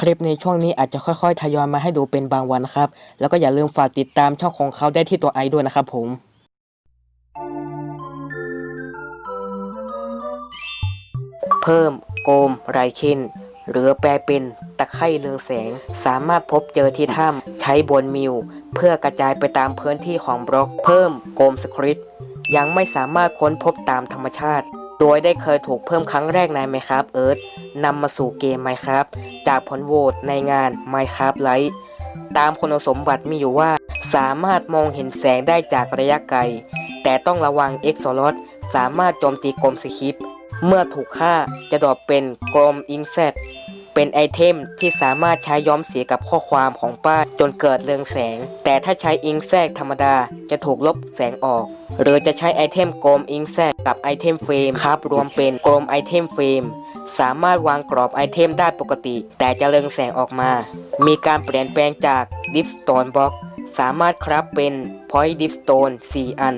คลิปในช่วงนี้อาจจะค่อยๆ ทยอยมาให้ดูเป็นบางวันนะครับ แล้วก็อย่าลืมฝากติดตามช่องของเขาได้ที่ตัวไอด้วยนะครับผมเพิ่มโกมไรเคนหรือแปลเป็นตะไคร่เรืองแสง สามารถพบเจอที่ถ้ำใช้บนมิว เพื่อกระจายไปตามพื้นที่ของบล็อก เพิ่มโกมสคริปต์ยังไม่สามารถค้นพบตามธรรมชาติ โดยได้เคยถูกเพิ่มครั้งแรกใน Minecraft Earth นำมาสู่เกม Minecraft จากผลโหวตในงาน Minecraft Lite ตามคุณสมบัติมีอยู่ว่า สามารถมองเห็นแสงได้จากระยะไกล แต่ต้องระวัง e x o l o t สามารถโจมตีกลมสคริป เมื่อถูกฆ่าจะดรอปเป็นกลมอิงเซต เป็นไอเทมที่สามารถใช้ย้อมสีกับข้อความของป้ายจนเกิดเรืองแสง แต่ถ้าใช้อิงแซกธรรมดาจะถูกลบแสงออก หรือจะใช้ไอเทมกรมอิงแซกกับไอเทมเฟรมครับรวมเป็นกรมไอเทมเฟรมสามารถวางกรอบไอเทมได้ปกติ แต่จะเรืองแสงออกมา มีการเปลี่ยนแปลงจากดิฟสโตนบล็อกสามารถครับเป็น Point Dip Stone 4 อัน